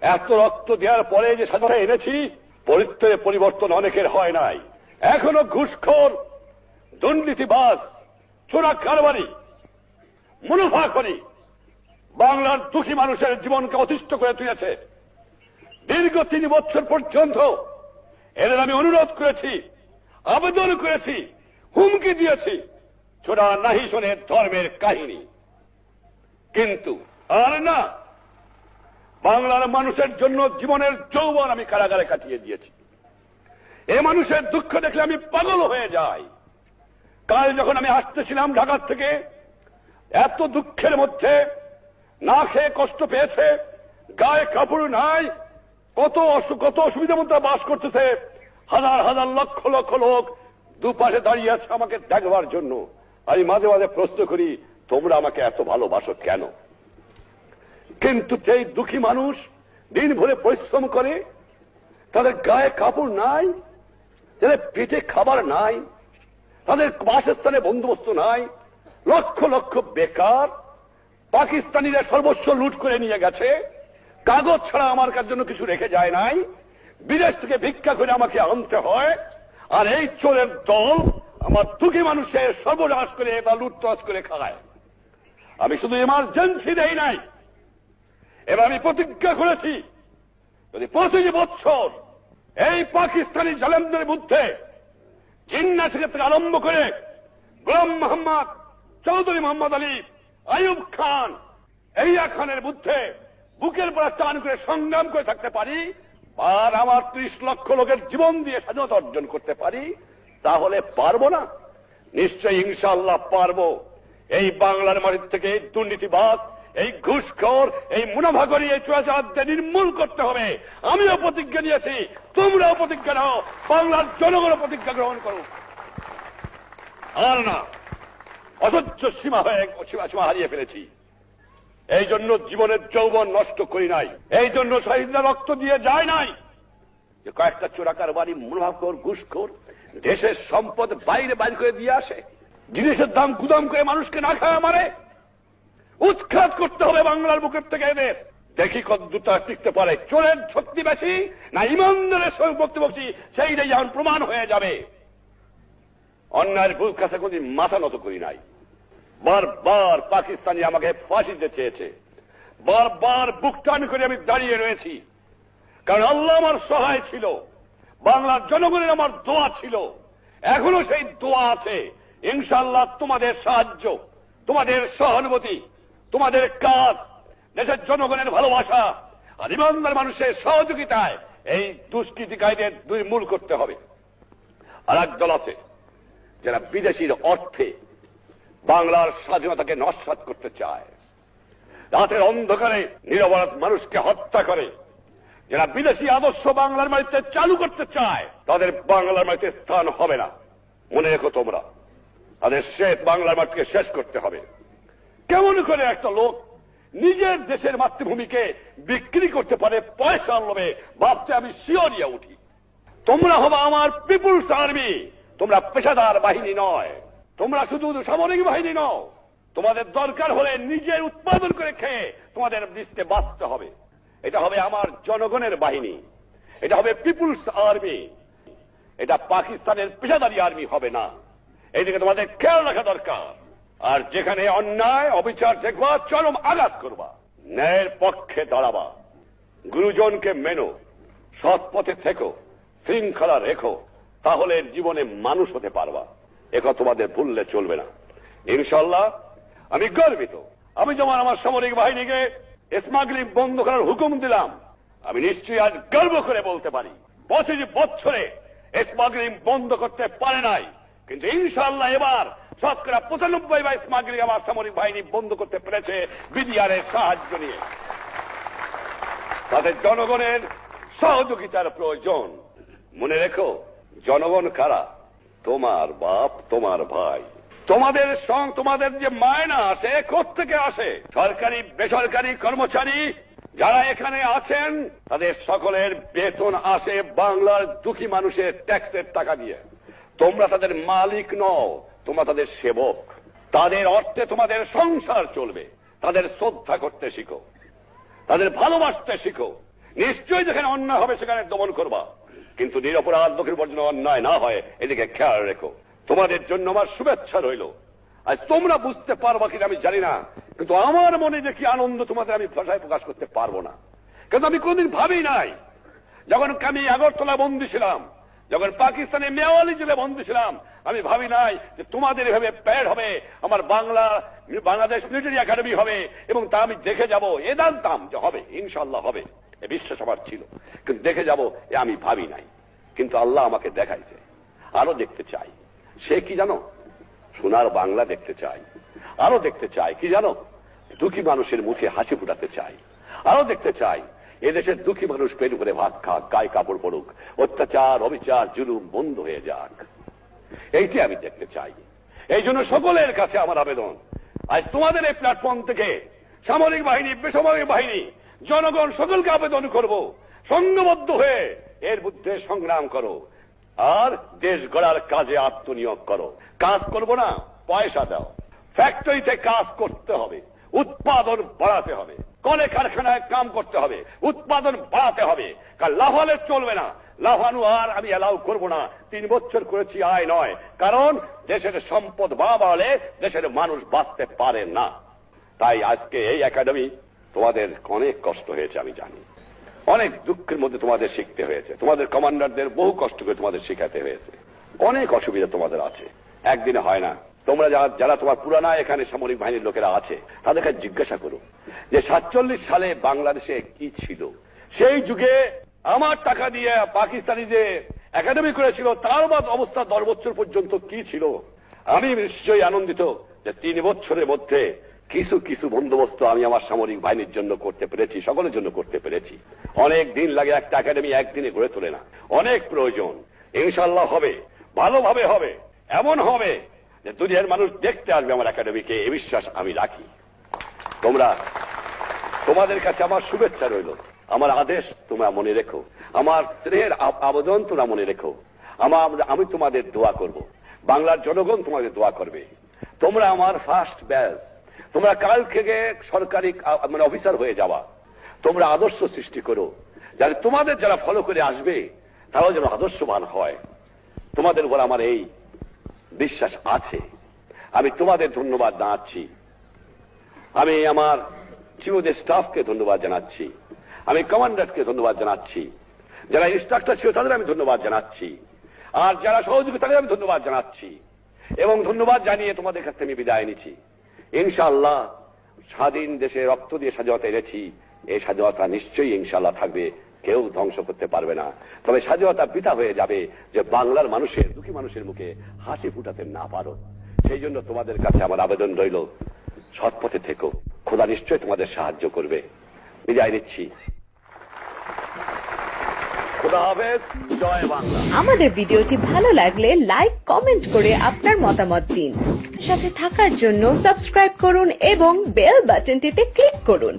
এত রক্ত দেওয়ার পরে যে স্বাধীনতা এনেছি, পরিত্রে পরিবর্তন অনেকের হয় নাই। এখনও ঘুষখোর, দুর্নীতিবাজ, চোরা কারবারি, মুনাফা করি। বাংলার দুঃখী মানুষের জীবনকে অতিষ্ঠ করে তুলেছে। দীর্ঘ তিন বছর পর্যন্ত এদের আমি অনুরোধ করেছি, আবেদন করেছি, হুমকি দিয়েছি। ছোড়া নাহি শোনে ধর্মের কাহিনী। কিন্তু আর না বাংলার মানুষের জন্য জীবনের যৌবন আমি কারাগারে কাটিয়ে দিয়েছি। এ মানুষের দুঃখ দেখলে আমি পাগল হয়ে যাই। কাল যখন আমি আসতেছিলাম ঢাকার থেকে, এত দুঃখের মধ্যে না খেয়ে কষ্ট পেয়েছে, গায়ে কাপড় নাই, কত কত অসুবিধার মধ্যে বাস করতেছে, হাজার হাজার লক্ষ লক্ষ লোক দুপাশে দাঁড়িয়ে আছে আমাকে দেখবার জন্য। আমি মাঝে মাঝে প্রশ্ন করি, তোমরা আমাকে এত ভালোবাসো কেন? কিন্তু সেই দুঃখী মানুষ দিন ভরে পরিশ্রম করে, তাদের গায়ে কাপড় নাই তাদের পেটে খাবার নাই, তাদের বাসস্থানে বন্দোবস্ত নাই, লক্ষ লক্ষ বেকার, পাকিস্তানিরা সর্বস্ব লুট করে নিয়ে গেছে, কাগজ ছাড়া আমার কার জন্য কিছু রেখে যায় নাই, বিদেশ থেকে ভিক্ষা করে আমাকে আনতে হয়, আর এই চোরের দল আমার দুঃখী মানুষের সর্বনাশ করে বা লুটতরাজ করে খায়। আমি শুধু এমার্জেন্সি দেই নাই এবার আমি প্রতিজ্ঞা করেছি, যদি পঁচিশ বছর এই পাকিস্তানি জালেমদের মধ্যে জিন্না থেকে আরম্ভ করে গোলাম মোহাম্মদ, চৌধুরী মোহাম্মদ আলী আয়ুব খান এইয়া খানের মধ্যে বুকের পর টান করে সংগ্রাম করে থাকতে পারি আর আমার ত্রিশ লক্ষ লোকের জীবন দিয়ে স্বাধীনতা অর্জন করতে পারি, তাহলে পারব না। নিশ্চয়ই ইনশাল্লাহ পারব। এই বাংলার মাটির থেকে দুর্নীতিবাদ এই ঘুষখোর, এই মুনাফাগরি এই চুয়াচারদের নির্মূল করতে হবে। আমিও প্রতিজ্ঞা নিয়েছি, তোমরাও প্রতিজ্ঞা নাও, বাংলার জনগণও প্রতিজ্ঞা গ্রহণ করো আর না অসহ্য সীমা হয়ে সীমা হারিয়ে ফেলেছি। এই জন্য জীবনের যৌবন নষ্ট করি নাই। এই জন্য শহীদরা রক্ত দিয়ে যায় নাই। যে কয়েকটা চোরাকার বাড়ি মুনাফাখোর, ঘুষখোর দেশের সম্পদ বাইরে বাইরে করে দিয়ে আসে। জিনিসের দাম গুদাম করে মানুষকে না খাওয়া মারে। উৎখাত করতে হবে বাংলার বুকের থেকে এদের। দেখি কদ্দুতা টিকতে পারে। চোরের শক্তি বেশি না ইমানদারের বক্তি বক্তি সেইটাই যখন প্রমাণ হয়ে যাবে। অন্যায়ের বুক কাছে কোনদিন মাথা নত করি নাই। বারবার পাকিস্তানি আমাকে ফাঁসি দিতে চেয়েছে। বারবার বুক টান করে আমি দাঁড়িয়ে রয়েছি। কারণ আল্লাহ আমার সহায় ছিল। বাংলার জনগণের আমার দোয়া ছিল। এখনও সেই দোয়া আছে। ইনশাল্লাহ তোমাদের সাহায্য, তোমাদের সহানুভূতি তোমাদের কাজ, দেশের জনগণের ভালোবাসা আর ইমানদার মানুষের সহযোগিতায় এই দুষ্কৃতিকারীদের দুই মূল করতে হবে। আর এক দল আছে, যারা বিদেশির অর্থে বাংলার স্বাধীনতাকে নস্বাত করতে চায়। রাতের অন্ধকারে নিরপরাধ মানুষকে হত্যা করে। যারা বিদেশি আদর্শ বাংলার মাটিতে চালু করতে চায়, তাদের বাংলার মাটিতে স্থান হবে না। মনে রেখো তোমরা, তাদের শেষ বাংলার মাটিকে শেষ করতে হবে। কেমন করে একটা লোক নিজের দেশের মাতৃভূমিকে বিক্রি করতে পারে পয়সা লোভে ভাবতে আমি শিওরিয়া উঠি। তোমরা হবা আমার পিপুলস আর্মি। তোমরা পেশাদার বাহিনী নয়। তোমরা শুধু সামরিক বাহিনী নও। তোমাদের দরকার হলে নিজের উৎপাদন করে খেয়ে তোমাদের দৃষ্টি বাঁচতে হবে। এটা হবে আমার জনগণের বাহিনী। এটা হবে পিপুলস আর্মি। এটা পাকিস্তানের পেশাদারি আর্মি হবে না। এইদিকে তোমাদের খেয়াল রাখা দরকার। আর যেখানে অন্যায়, অবিচার দেখবা, চরম আঘাত করবা। ন্যায়ের পক্ষে দাঁড়াবা। গুরুজনকে মেনো, সৎ পথে থেকো, শৃঙ্খলা রেখো, তাহলে জীবনে মানুষ হতে পারবা। একথা তোমাদের ভুললে চলবে না। ইনশাল্লাহ আমি গর্বিত। আমি যেমন আমার সামরিক বাহিনীকে স্মাগলিং বন্ধ করার হুকুম দিলাম। আমি নিশ্চয়ই আজ গর্ব করে বলতে পারি। পঁচিশ বছরে স্মাগলিং বন্ধ করতে পারে নাই। কিন্তু ইনশাল্লাহ এবার শতকরা পঁচানব্বই বা স্মাগলিং আমার সামরিক বাহিনী বন্ধ করতে পেরেছে বিডিআর এর সাহায্য নিয়ে। তাদের জনগণের সহযোগিতার প্রয়োজন। মনে রেখো, জনগণ কারা? তোমার বাপ, তোমার ভাই। তোমাদের সং, তোমাদের যে মায়না আসে থেকে আসে? সরকারি, বেসরকারি কর্মচারী যারা এখানে আছেন, তাদের সকলের বেতন আসে বাংলার দুঃখী মানুষের ট্যাক্সের টাকা দিয়ে। তোমরা তাদের মালিক নও তোমরা তাদের সেবক। তাদের অর্থে তোমাদের সংসার চলবে। তাদের শ্রদ্ধা করতে শিখো। তাদের ভালোবাসতে শিখো। নিশ্চয়ই যেখানে অন্যায় হবে সেখানে দমন করবা। কিন্তু নিরপরাধ লোকের উপর যেন অন্যায় না হয়, এদিকে খেয়াল রেখো। তোমাদের জন্য আমার শুভেচ্ছা রইল। আজ তোমরা বুঝতে পারবা কিনা আমি জানি না, কিন্তু আমার মনে যে কি আনন্দ তোমাদের আমি ভাষায় প্রকাশ করতে পারব না। কিন্তু আমি কোনদিন ভাবি নাই, যখন আমি আগরতলা বন্দী ছিলাম যখন পাকিস্তানের মেওয়ালি জেলে বন্দী ছিলাম, আমি ভাবি নাই যে তোমাদের এভাবে প্যাড হবে, আমার বাংলা, বাংলাদেশ মিলিটারি একাডেমি হবে, এবং তা আমি দেখে যাব, এ জানতাম যে হবে ইনশাল্লাহ হবে। এ বিশ্বাস আমার ছিল। কিন্তু দেখে যাব, এ আমি ভাবি নাই। কিন্তু আল্লাহ আমাকে দেখাইছে আরও দেখতে চাই। সে কি জানো? সোনার বাংলা দেখতে চাই। আরও দেখতে চাই, কি জানো? দুঃখী মানুষের মুখে হাসি ফুটাতে চাই। আরও দেখতে চাই। এদেশের দুঃখী মানুষ পেট করে ভাত খাক, গায়ে কাপড় পড়ুক অত্যাচার, অবিচার, জুলুম বন্ধ হয়ে যাক। এইটি আমি দেখতে চাই। এই জন্য সকলের কাছে আমার আবেদন। আজ তোমাদের এই প্ল্যাটফর্ম থেকে সামরিক বাহিনী, বেসামরিক বাহিনী, জনগণ সকলকে আবেদন করব। সংঘবদ্ধ হয়ে এর বিরুদ্ধে সংগ্রাম করো। আর দেশ গড়ার কাজে আত্মনিয়োগ করো। কাজ করব না, পয়সা দাও। ফ্যাক্টরিতে কাজ করতে হবে। উৎপাদন বাড়াতে হবে। কলে কারখানায় কাম করতে হবে, উৎপাদন বাড়াতে হবে। কারণ লাফালে চলবে না। লাফানো আর আমি অ্যালাউ করব না। তিন বছর করেছি, আয় নয়। কারণ দেশের সম্পদ বাড়ালে দেশের মানুষ বাঁচতে পারে না। তাই আজকে এই একাডেমি তোমাদের অনেক কষ্ট হয়েছে, আমি জানি। অনেক দুঃখের মধ্যে তোমাদের শিখতে হয়েছে। তোমাদের কমান্ডারদের বহু কষ্ট করে তোমাদের শেখাতে হয়েছে। অনেক অসুবিধা তোমাদের আছে। একদিনে হয় না। তোমরা যারা যারা তোমার পুরানা এখানে সামরিক বাহিনীর লোকেরা আছে তাদের কাছে জিজ্ঞাসা করো যে সাতচল্লিশ সালে বাংলাদেশে কি ছিল? সেই যুগে আমার টাকা দিয়ে পাকিস্তানি যে একাডেমি করেছিল, তার বাদ অবস্থা দশ বছর পর্যন্ত কি ছিল? আমি নিশ্চয়ই আনন্দিত যে তিন বছরের মধ্যে কিছু কিছু বন্দোবস্ত আমি আমার সামরিক বাহিনীর জন্য করতে পেরেছি, সকলের জন্য করতে পেরেছি। অনেক দিন লাগে একটা একাডেমি একদিনে গড়ে তোলে না। অনেক প্রয়োজন। ইনশাল্লাহ হবে। ভালোভাবে হবে। এমন হবে যে দুনিয়ার মানুষ দেখতে আসবে আমার একাডেমিকে, এ বিশ্বাস আমি রাখি। তোমরা, তোমাদের কাছে আমার শুভেচ্ছা রইল। আমার আদেশ তোমরা মনে রেখো। আমার স্নেহের আবেদন তোমরা মনে রেখো। আমার, আমি তোমাদের দোয়া করব। বাংলার জনগণ তোমাদের দোয়া করবে। তোমরা আমার ফার্স্ট ব্যাচ তোমরা কাল থেকে সরকারি মানে অফিসার হয়ে যাওয়া। তোমরা আদর্শ সৃষ্টি করো। যাতে তোমাদের যারা ফলো করে আসবে, তারাও যেন আদর্শবান হয়। তোমাদের উপর আমার এই বিশ্বাস আছে। আমি তোমাদের ধন্যবাদ জানাচ্ছি। আমি আমার চিরদের স্টাফকে ধন্যবাদ জানাচ্ছি। আমি কমান্ডারকে ধন্যবাদ জানাচ্ছি। যারা ইনস্ট্রাক্টর ছিল, তাদের আমি ধন্যবাদ জানাচ্ছি। আর যারা সহযোগী, তাদের আমি ধন্যবাদ জানাচ্ছি। এবং ধন্যবাদ জানিয়ে তোমাদের কাছ আমি বিদায় নিচ্ছি। ইনশাআল্লাহ, স্বাধীন দেশে রক্ত দিয়ে স্বাধীনতা এনেছি। এই স্বাধীনতা নিশ্চয়ই ইনশাআল্লাহ থাকবে। কেউ ধ্বংস করতে পারবে না। তবে স্বাধীনতা পিতা হয়ে যাবে যে বাংলার মানুষের, দুঃখী মানুষের মুখে হাসি ফুটাতে না পারো। সেই জন্য তোমাদের কাছে আমার আবেদন রইল, সৎপথে থেকো। খোদা নিশ্চয় তোমাদের সাহায্য করবে। বিদায় নিচ্ছি। আমাদের ভিডিওটি ভালো লাগলে লাইক, কমেন্ট করে আপনার মতামত দিন। সাথে থাকার জন্য সাবস্ক্রাইব করুন এবং বেল বাটনটিতে ক্লিক করুন।